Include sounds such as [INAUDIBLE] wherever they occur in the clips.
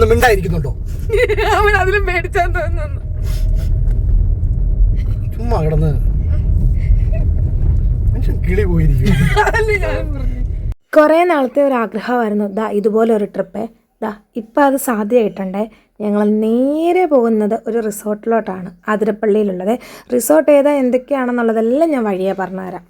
ഒന്ന് മിണ്ടായിരിക്കുന്നുണ്ടോ? അവൻ അതിലും മേടിച്ചാൻ തോന്നുന്നു. ചുമ്മാ കിടന്ന്. മനുഷ്യൻ കിളി പോയിരിക്കും അതല്ലേ ഞാൻ പറഞ്ഞു. കുറേ നാളത്തെ ഒരു ആഗ്രഹമായിരുന്നു. ദാ ഇതുപോലെ ഒരു ട്രിപ്പ്. ദാ ഇപ്പം അത് സാധ്യമായിട്ടുണ്ടേ. ഞങ്ങൾ നേരെ പോകുന്നത് ഒരു റിസോർട്ടിലോട്ടാണ്. അതിരപ്പള്ളിയിലുള്ളത് റിസോർട്ട് ഏതാ എന്തൊക്കെയാണെന്നുള്ളതെല്ലാം ഞാൻ വഴിയെ പറഞ്ഞുതരാം.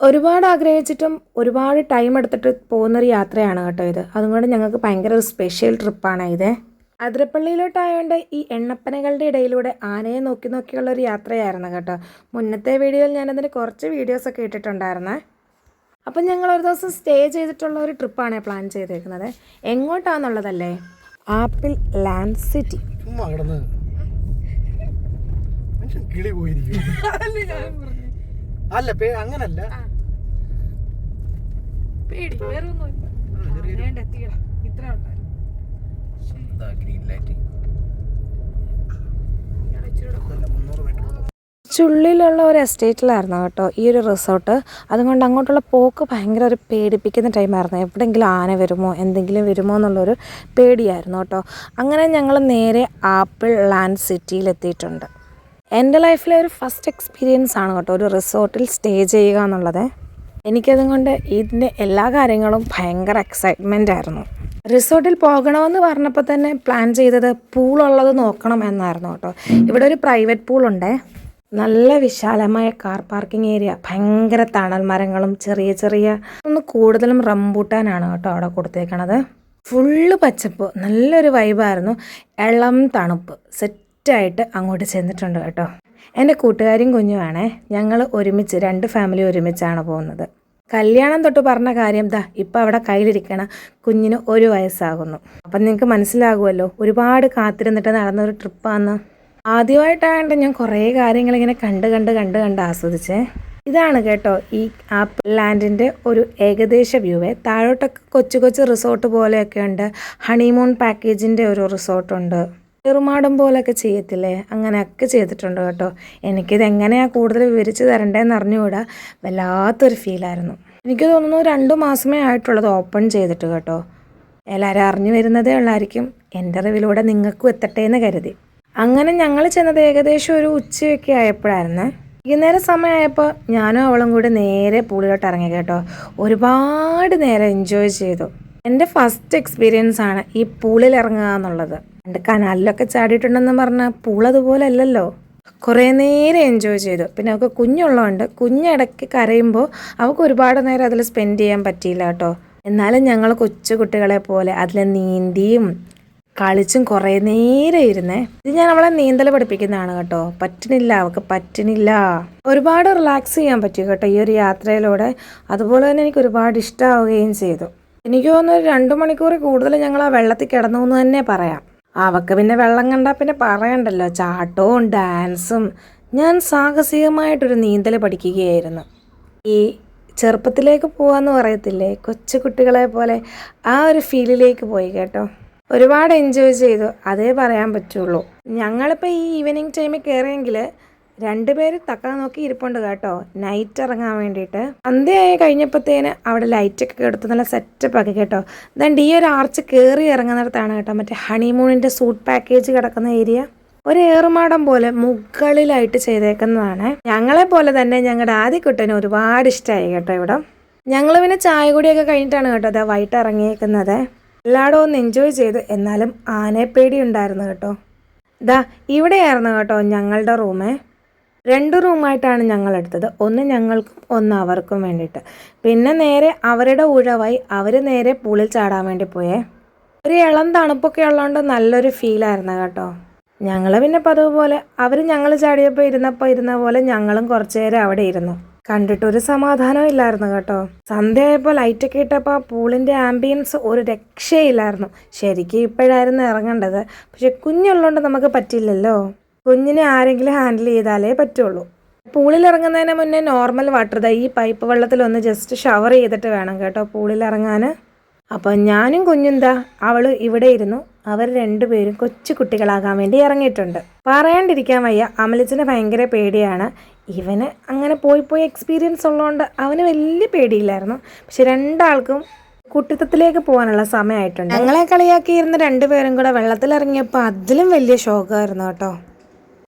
ഒരുപാട് ആഗ്രഹിച്ചിട്ടും ഒരുപാട് ടൈം എടുത്തിട്ട് പോകുന്നൊരു യാത്രയാണ് കേട്ടോ ഇത്. അതുകൊണ്ട് ഞങ്ങൾക്ക് ഭയങ്കര ഒരു സ്പെഷ്യൽ ട്രിപ്പാണ് ഇത്. അതിരപ്പള്ളിയിലോട്ടായതുകൊണ്ട് ഈ എണ്ണപ്പനകളുടെ ഇടയിലൂടെ ആനയെ നോക്കി നോക്കിയുള്ള ഒരു യാത്രയായിരുന്നു കേട്ടോ. മുന്നത്തെ വീഡിയോയിൽ ഞാനതിന് കുറച്ച് വീഡിയോസൊക്കെ ഇട്ടിട്ടുണ്ടായിരുന്നേ. അപ്പം ഞങ്ങൾ ഒരു ദിവസം സ്റ്റേ ചെയ്തിട്ടുള്ള ഒരു ട്രിപ്പാണ് പ്ലാൻ ചെയ്തേക്കുന്നത്. എങ്ങോട്ടാന്നുള്ളതല്ലേ? Apple land city. കിളി പോയിരിക്കും [LAUGHS] അല്ല അങ്ങനല്ല. പേടി വേറെ ഒന്നുമില്ല. വേണ്ട എത്തിയടാ. ഇത്ര ഉണ്ടായിരുന്നു ചുള്ളിലുള്ള ഒരു എസ്റ്റേറ്റിലായിരുന്നു കേട്ടോ ഈ ഒരു റിസോർട്ട്. അതുകൊണ്ട് അങ്ങോട്ടുള്ള പോക്ക് ഭയങ്കര ഒരു പേടിപ്പിക്കുന്ന ടൈമായിരുന്നു എവിടെയെങ്കിലും ആന വരുമോ എന്തെങ്കിലും വരുമോ എന്നുള്ളൊരു പേടിയായിരുന്നു കേട്ടോ. അങ്ങനെ ഞങ്ങൾ നേരെ ആപ്പിൾ ലാൻഡ് സിറ്റിയിലെത്തിയിട്ടുണ്ട് എന്റെ ലൈഫിലെ ഒരു ഫസ്റ്റ് എക്സ്പീരിയൻസ് ആണ് കേട്ടോ ഒരു റിസോർട്ടിൽ സ്റ്റേ ചെയ്യുക എന്നുള്ളത്. എനിക്കതും കൊണ്ട് ഇതിന്റെ എല്ലാ കാര്യങ്ങളും ഭയങ്കര എക്സൈറ്റ്മെന്റ് ആയിരുന്നു. റിസോർട്ടിൽ പോകണമെന്ന് പറഞ്ഞപ്പോൾ തന്നെ പ്ലാൻ ചെയ്തത് പൂളുള്ളത് നോക്കണം എന്നായിരുന്നു കേട്ടോ. ഇവിടെ ഒരു പ്രൈവറ്റ് പൂളുണ്ടേ നല്ല വിശാലമായ കാർ പാർക്കിംഗ് ഏരിയ ഭയങ്കര തണൽ മരങ്ങളും ചെറിയ ചെറിയ ഒന്ന് കൂടുതലും റംബൂട്ടാനാണ് കേട്ടോ അവിടെ കൊടുത്തേക്കണത്. ഫുള്ള് പച്ചപ്പ്. നല്ലൊരു വൈബായിരുന്നു ഇളം തണുപ്പ്. സെറ്റായിട്ട് അങ്ങോട്ട് ചെന്നിട്ടുണ്ട് കേട്ടോ. എന്റെ കൂട്ടുകാരും കുഞ്ഞുമാണേ. ഞങ്ങൾ ഒരുമിച്ച് രണ്ട് ഫാമിലി ഒരുമിച്ചാണ് പോകുന്നത്. കല്യാണം തൊട്ട് പറഞ്ഞ കാര്യം ദാ ഇപ്പം അവിടെ കയ്യിലിരിക്കണ കുഞ്ഞിന് ഒരു വയസ്സാകുന്നു. അപ്പം നിങ്ങൾക്ക് മനസ്സിലാകുമല്ലോ ഒരുപാട് കാത്തിരുന്നിട്ട് നടന്നൊരു ട്രിപ്പാന്ന്. ആദ്യമായിട്ടായതുകൊണ്ട് ഞാൻ കുറേ കാര്യങ്ങൾ ഇങ്ങനെ കണ്ട് കണ്ട് കണ്ട് കണ്ട് ആസ്വദിച്ചേ. ഇതാണ് കേട്ടോ ഈ ആപ്പ് ലാൻഡിന്റെ ഒരു ഏകദേശ വ്യൂവേ. താഴോട്ടൊക്കെ കൊച്ചു കൊച്ചു റിസോർട്ട് പോലെയൊക്കെ ഉണ്ട് ഹണിമൂൺ പാക്കേജിന്റെ ഒരു റിസോർട്ടുണ്ട്. ചെറുമാടം പോലൊക്കെ ചെയ്യത്തില്ലേ? അങ്ങനെയൊക്കെ ചെയ്തിട്ടുണ്ട് കേട്ടോ. എനിക്കിത് എങ്ങനെയാണ് കൂടുതൽ വിവരിച്ച് തരണ്ടേന്ന് അറിഞ്ഞുകൂടാ. വല്ലാത്തൊരു ഫീലായിരുന്നു. എനിക്ക് തോന്നുന്നു രണ്ട് മാസമേ ആയിട്ടുള്ളത് ഓപ്പൺ ചെയ്തിട്ട് കേട്ടോ. എല്ലാവരും അറിഞ്ഞു വരുന്നതേ ഉള്ളായിരിക്കും. എന്റെ അറിവിലൂടെ നിങ്ങൾക്കും എത്തട്ടെ എന്ന് കരുതി. അങ്ങനെ ഞങ്ങൾ ചെന്നത് ഏകദേശം ഒരു ഉച്ചയൊക്കെ ആയപ്പോഴായിരുന്നു. വൈകുന്നേരം സമയമായപ്പോൾ ഞാനും അവളും കൂടി നേരെ പൂളിലോട്ട് ഇറങ്ങി കേട്ടോ. ഒരുപാട് നേരം എൻജോയ് ചെയ്തു. എന്റെ ഫസ്റ്റ് എക്സ്പീരിയൻസ് ആണ് ഈ പൂളിൽ ഇറങ്ങുക എന്നുള്ളത്. എന്റെ കനാലിലൊക്കെ ചാടിയിട്ടുണ്ടെന്ന് പറഞ്ഞാൽ പൂളതുപോലെ അല്ലല്ലോ. കുറേ നേരം എൻജോയ് ചെയ്തു. പിന്നെ അവൾക്ക് കുഞ്ഞുള്ളതുകൊണ്ട് കുഞ്ഞിടയ്ക്ക് കരയുമ്പോൾ അവൾക്ക് ഒരുപാട് നേരം അതിൽ സ്പെൻഡ് ചെയ്യാൻ പറ്റിയില്ല കേട്ടോ. എന്നാലും ഞങ്ങൾ കൊച്ചു കുട്ടികളെ പോലെ അതിൽ നീന്തിയും കളിച്ചും കുറേ നേരം ഇരുന്നേ. ഇത് ഞാൻ അവളെ നീന്തൽ പഠിപ്പിക്കുന്നതാണ് കേട്ടോ. പറ്റണില്ല അവൾക്ക് പറ്റണില്ല. ഒരുപാട് റിലാക്സ് ചെയ്യാൻ പറ്റി കേട്ടോ ഈ ഒരു യാത്രയിലൂടെ. അതുപോലെ തന്നെ എനിക്ക് ഒരുപാട് ഇഷ്ടമാവുകയും ചെയ്തു. എനിക്ക് തോന്നുന്നു ഒരു രണ്ട് മണിക്കൂർ കൂടുതൽ ഞങ്ങൾ ആ വെള്ളത്തിൽ കിടന്നു എന്ന് തന്നെ പറയാം. അവക്ക് പിന്നെ വെള്ളം കണ്ടാൽ പിന്നെ പറയണ്ടല്ലോ. ചാട്ടവും ഡാൻസും. ഞാൻ സാഹസികമായിട്ടൊരു നീന്തൽ പഠിക്കുകയായിരുന്നു. ഈ ചെറുപ്പത്തിലേക്ക് പോവാന്ന് പറയത്തില്ലേ? കൊച്ചു കുട്ടികളെ പോലെ ആ ഒരു ഫീലിലേക്ക് പോയി കേട്ടോ. ഒരുപാട് എൻജോയ് ചെയ്തു. അതേ പറയാൻ പറ്റുള്ളൂ. ഞങ്ങളിപ്പോൾ ഈ ഈവനിങ് ടൈമിൽ കയറിയെങ്കിൽ രണ്ടുപേര് തക്ക നോക്കി ഇരിപ്പുണ്ട് കേട്ടോ. നൈറ്റ് ഇറങ്ങാൻ വേണ്ടിയിട്ട്. ആയി കഴിഞ്ഞപ്പോഴത്തേന് അവിടെ ലൈറ്റൊക്കെ എടുത്ത് നല്ല സെറ്റപ്പ് ആക്കി കേട്ടോ. ദണ്ട് ഈ ഒരു ആർച്ച് കയറി ഇറങ്ങുന്നിടത്താണ് കേട്ടോ മറ്റേ ഹണിമൂണിന്റെ സൂട്ട് പാക്കേജ് കിടക്കുന്ന ഏരിയ ഒരു ഏറുമാടം പോലെ മുകളിലായിട്ട് ചെയ്തേക്കുന്നതാണ്. ഞങ്ങളെ പോലെ തന്നെ ഞങ്ങളുടെ ആദ്യക്കുട്ടന് ഒരുപാട് ഇഷ്ടമായി കേട്ടോ ഇവിടെ. ഞങ്ങൾ പിന്നെ ചായ കുടിയൊക്കെ കഴിഞ്ഞിട്ടാണ് കേട്ടോ അതാ വൈകിട്ട് ഇറങ്ങിയേക്കുന്നത്. എല്ലായിടവും ഒന്ന് എൻജോയ് ചെയ്ത് എന്നാലും ആനയെ ഉണ്ടായിരുന്നു കേട്ടോ. ദാ ഇവിടെയായിരുന്നു കേട്ടോ ഞങ്ങളുടെ റൂമേ രണ്ട് റൂമായിട്ടാണ് ഞങ്ങൾ എടുത്തത് ഒന്ന് ഞങ്ങൾക്കും ഒന്ന് അവർക്കും വേണ്ടിയിട്ട്. പിന്നെ നേരെ അവരുടെ ഉഴവായി അവർ നേരെ പൂളിൽ ചാടാൻ വേണ്ടി പോയേ. ഒരു ഇളം തണുപ്പൊക്കെ ഉള്ളതുകൊണ്ട് നല്ലൊരു ഫീലായിരുന്നു കേട്ടോ. ഞങ്ങൾ പിന്നെ പതിവ് പോലെ അവർ ഞങ്ങൾ ചാടിയപ്പോൾ ഇരുന്നപ്പോൾ ഇരുന്ന പോലെ ഞങ്ങളും കുറച്ചു നേരം അവിടെ ഇരുന്നു. കണ്ടിട്ടൊരു സമാധാനം ഇല്ലായിരുന്നു കേട്ടോ. സന്ധ്യയായപ്പോൾ ലൈറ്റൊക്കെ ഇട്ടപ്പോൾ ആ പൂളിന്റെ ആംബിയൻസ് ഒരു രക്ഷയില്ലായിരുന്നു. ശരിക്കും ഇപ്പോഴായിരുന്നു ഇറങ്ങേണ്ടത്. പക്ഷെ കുഞ്ഞുള്ളതുകൊണ്ട് നമുക്ക് പറ്റില്ലല്ലോ കുഞ്ഞിനെ ആരെങ്കിലും ഹാൻഡിൽ ചെയ്താലേ പറ്റുള്ളൂ. പൂളിൽ ഇറങ്ങുന്നതിന് മുന്നേ നോർമൽ വാട്ടർ ദാ ഈ പൈപ്പ് വെള്ളത്തിൽ ഒന്ന് ജസ്റ്റ് ഷവർ ചെയ്തിട്ട് വേണം കേട്ടോ പൂളിൽ ഇറങ്ങാൻ അപ്പോൾ ഞാനും കുഞ്ഞുന്താ അവൾ ഇവിടെ ഇരുന്നു. അവർ രണ്ടുപേരും കൊച്ചു കുട്ടികളാകാൻ വേണ്ടി ഇറങ്ങിയിട്ടുണ്ട്. പറയാണ്ടിരിക്കാൻ വയ്യ അമലിച്ചിന് ഭയങ്കര പേടിയാണ്. ഇവന് അങ്ങനെ പോയി പോയി എക്സ്പീരിയൻസ് ഉള്ളതുകൊണ്ട് അവന് വലിയ പേടിയില്ലായിരുന്നു. പക്ഷെ രണ്ടാൾക്കും കുട്ടിത്തത്തിലേക്ക് പോകാനുള്ള സമയമായിട്ടുണ്ട്. ഞങ്ങളെ കളിയാക്കിയിരുന്ന രണ്ടുപേരും കൂടെ വെള്ളത്തിലിറങ്ങിയപ്പോൾ അതിലും വലിയ ശോകമായിരുന്നു കേട്ടോ.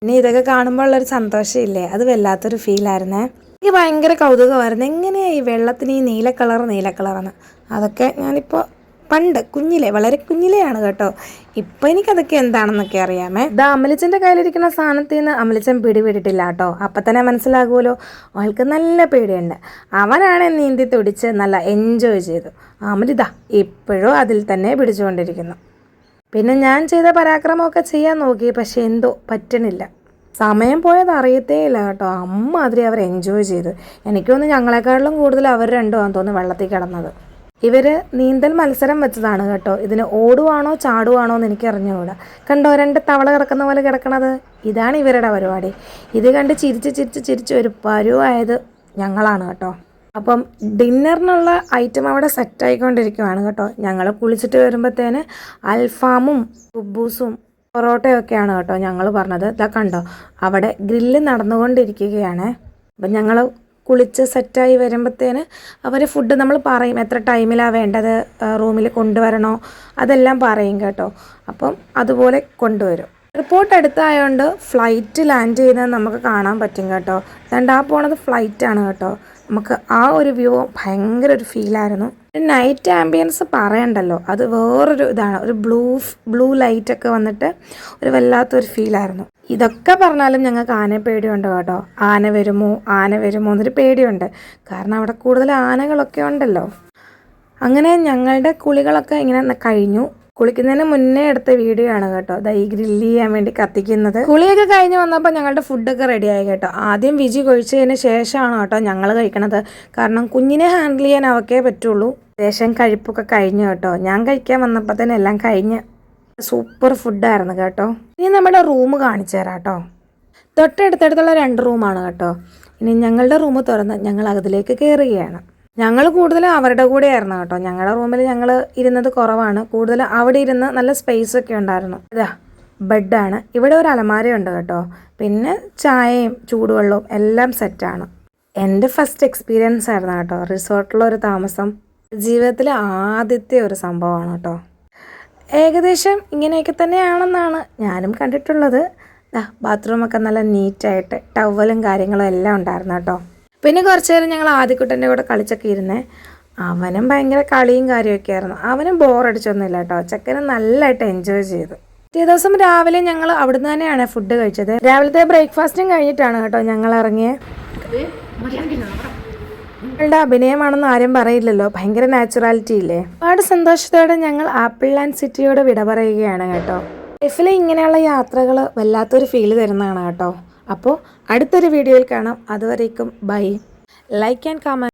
പിന്നെ ഇതൊക്കെ കാണുമ്പോൾ ഉള്ളൊരു സന്തോഷമില്ലേ? അത് വല്ലാത്തൊരു ഫീലായിരുന്നേ എനിക്ക് ഭയങ്കര കൗതുകമായിരുന്നു. എങ്ങനെയാണ് ഈ വെള്ളത്തിന് ഈ നീല കളർ നീല കളറാണ് അതൊക്കെ ഞാനിപ്പോൾ പണ്ട് കുഞ്ഞിലെ വളരെ കുഞ്ഞിലെയാണ് കേട്ടോ. ഇപ്പം എനിക്കതൊക്കെ എന്താണെന്നൊക്കെ അറിയാമേ. ഇത് അമലിച്ചന്റെ കയ്യിലിരിക്കുന്ന സാധനത്തിൽ നിന്ന് അമലിച്ചൻ പിടിപിടിട്ടില്ല കേട്ടോ. അപ്പം തന്നെ മനസ്സിലാകുമല്ലോ അവൾക്ക് നല്ല പേടിയുണ്ട്. അവനാണ് നീന്തി തുടിച്ച് നല്ല എൻജോയ് ചെയ്തു. അമലിതാ ഇപ്പോഴും അതിൽ തന്നെ പിടിച്ചുകൊണ്ടിരിക്കുന്നു. പിന്നെ ഞാൻ ചെയ്ത പരാക്രമമൊക്കെ ചെയ്യാൻ നോക്കി പക്ഷെ എന്തോ പറ്റണില്ല. സമയം പോയത് അറിയത്തേ ഇല്ല കേട്ടോ. അമ്മാതിരി അവർ എൻജോയ് ചെയ്തു. എനിക്കൊന്ന് ഞങ്ങളെക്കാളിലും കൂടുതൽ അവർ രണ്ടുമാണെന്ന് തോന്നുന്നു വെള്ളത്തിൽ കിടന്നത്. ഇവർ നീന്തൽ മത്സരം വെച്ചതാണ് കേട്ടോ. ഇതിന് ഓടുവാണോ ചാടുവാണോ എന്ന് എനിക്ക് അറിഞ്ഞുകൂടാ കണ്ടോ രണ്ട് തവള കിടക്കുന്ന പോലെ കിടക്കണത്? ഇതാണ് ഇവരുടെ പരിപാടി. ഇത് കണ്ട് ചിരിച്ച് ചിരിച്ച് ചിരിച്ച് ഒരു പരുവായത് ഞങ്ങളാണ് കേട്ടോ. അപ്പം ഡിന്നറിനുള്ള ഐറ്റം അവിടെ സെറ്റ് ആയിക്കൊണ്ടിരിക്കുവാണ് കേട്ടോ. ഞങ്ങൾ കുളിച്ചിട്ട് വരുമ്പോഴത്തേന് അൽഫാമും കുബൂസും പൊറോട്ടയൊക്കെയാണ് കേട്ടോ ഞങ്ങൾ പറഞ്ഞത്. ഇതാ കണ്ടോ അവിടെ ഗ്രില്ല് നടന്നുകൊണ്ടിരിക്കുകയാണ്. അപ്പം ഞങ്ങൾ കുളിച്ച് സെറ്റായി വരുമ്പോഴത്തേന് അവർ ഫുഡ് നമ്മൾ പറയും എത്ര ടൈമിലാണ് വേണ്ടത് റൂമിൽ കൊണ്ടുവരണോ അതെല്ലാം പറയും കേട്ടോ. അപ്പം അതുപോലെ കൊണ്ടുവരും. റിപ്പോർട്ട് അടുത്തായതുകൊണ്ട് ഫ്ലൈറ്റ് ലാൻഡ് ചെയ്യുന്നത് നമുക്ക് കാണാൻ പറ്റും കേട്ടോ. രണ്ടാ ആ പോണത് ഫ്ലൈറ്റാണ് കേട്ടോ. നമുക്ക് ആ ഒരു വ്യൂ ഭയങ്കര ഒരു ഫീലായിരുന്നു നൈറ്റ് ആംബിയൻസ് പറയണ്ടല്ലോ. അത് വേറൊരു ഇതാണ്. ഒരു ബ്ലൂ ബ്ലൂ ലൈറ്റ് ഒക്കെ വന്നിട്ട് ഒരു വല്ലാത്തൊരു ഫീലായിരുന്നു ഇതൊക്കെ പറഞ്ഞാലും ഞങ്ങൾക്ക് ആനയെ പേടിയുണ്ട് കേട്ടോ. ആന വരുമോ? ആന വരുമോ എന്നൊരു പേടിയുണ്ട്. കാരണം അവിടെ കൂടുതൽ ആനകളൊക്കെ ഉണ്ടല്ലോ. അങ്ങനെ ഞങ്ങളുടെ കുളികളൊക്കെ ഇങ്ങനെ കഴിഞ്ഞു. കുളിക്കുന്നതിന് മുന്നേ എടുത്ത വീഡിയോ ആണ് കേട്ടോ. ദാ ഈ ഗ്രില്ല് ചെയ്യാൻ വേണ്ടി കത്തിക്കുന്നത്. കുളിയൊക്കെ കഴിഞ്ഞ് വന്നപ്പോൾ ഞങ്ങളുടെ ഫുഡൊക്കെ റെഡി ആയി കേട്ടോ. ആദ്യം വിജി കഴിച്ചതിന് ശേഷമാണ് കേട്ടോ ഞങ്ങൾ കഴിക്കണത്. കാരണം കുഞ്ഞിനെ ഹാൻഡിൽ ചെയ്യാൻ അവക്കേ പറ്റുള്ളൂ. ശേഷം കഴിപ്പൊക്കെ കഴിഞ്ഞു കേട്ടോ. ഞാൻ കഴിക്കാൻ വന്നപ്പോൾ തന്നെ എല്ലാം കഴിഞ്ഞ്. സൂപ്പർ ഫുഡായിരുന്നു കേട്ടോ. ഇനി നമ്മുടെ റൂം കാണിച്ചു തരാം കേട്ടോ. തൊട്ടടുത്തടുത്തുള്ള രണ്ട് റൂമാണ് കേട്ടോ. ഇനി ഞങ്ങളുടെ റൂം തുറന്ന് ഞങ്ങൾ അതിലേക്ക് കയറുകയാണ് ഞങ്ങൾ കൂടുതൽ അവരുടെ കൂടെ ആയിരുന്നു കേട്ടോ. ഞങ്ങളുടെ റൂമിൽ ഞങ്ങൾ ഇരുന്നത് കുറവാണ്. കൂടുതൽ അവിടെ ഇരുന്ന് നല്ല സ്പേസ് ഒക്കെ ഉണ്ടായിരുന്നു. അതാ ബെഡാണ് ഇവിടെ ഒരു അലമാരയുണ്ട് കേട്ടോ. പിന്നെ ചായയും ചൂടുവെള്ളവും എല്ലാം സെറ്റാണ് എന്റെ ഫസ്റ്റ് എക്സ്പീരിയൻസ് ആയിരുന്നു കേട്ടോ. റിസോർട്ടിലൊരു താമസം. ജീവിതത്തിലെ ആദ്യത്തെ ഒരു സംഭവമാണ് കേട്ടോ. ഏകദേശം ഇങ്ങനെയൊക്കെ തന്നെയാണെന്നാണ് ഞാനും കണ്ടിട്ടുള്ളത്. ബാത്റൂമൊക്കെ നല്ല നീറ്റായിട്ട് ടവലും കാര്യങ്ങളും എല്ലാം ഉണ്ടായിരുന്നു കേട്ടോ. പിന്നെ കുറച്ച് നേരം ഞങ്ങൾ ആദ്യക്കുട്ടന്റെ കൂടെ കളിച്ചൊക്കെ ഇരുന്നേ അവനും ഭയങ്കര കളിയും കാര്യമൊക്കെ ആയിരുന്നു. അവനും ബോറടിച്ചൊന്നുമില്ല കേട്ടോ. ചെക്കന് നല്ലതായിട്ട് എൻജോയ് ചെയ്തു. പിറ്റേ ദിവസം രാവിലെ ഞങ്ങൾ അവിടുന്ന് തന്നെയാണ് ഫുഡ് കഴിച്ചത്. രാവിലത്തെ ബ്രേക്ക്ഫാസ്റ്റും കഴിഞ്ഞിട്ടാണ് കേട്ടോ ഞങ്ങൾ ഇറങ്ങിയത് ഞങ്ങളുടെ അഭിനയമാണെന്ന് ആരും പറയില്ലല്ലോ. ഭയങ്കര നാച്ചുറാലിറ്റി ഇല്ലേ? ഒരുപാട് സന്തോഷത്തോടെ ഞങ്ങൾ ആപ്പിൾ ലാൻഡ് സിറ്റിയോട് വിട പറയുകയാണ് കേട്ടോ. ലൈഫിൽ ഇങ്ങനെയുള്ള യാത്രകൾ വല്ലാത്തൊരു ഫീൽ തരുന്നതാണ് കേട്ടോ. അപ്പോൾ അടുത്തൊരു വീഡിയോയിൽ കാണാം. അതുവരേക്കും ബൈ. Like and comment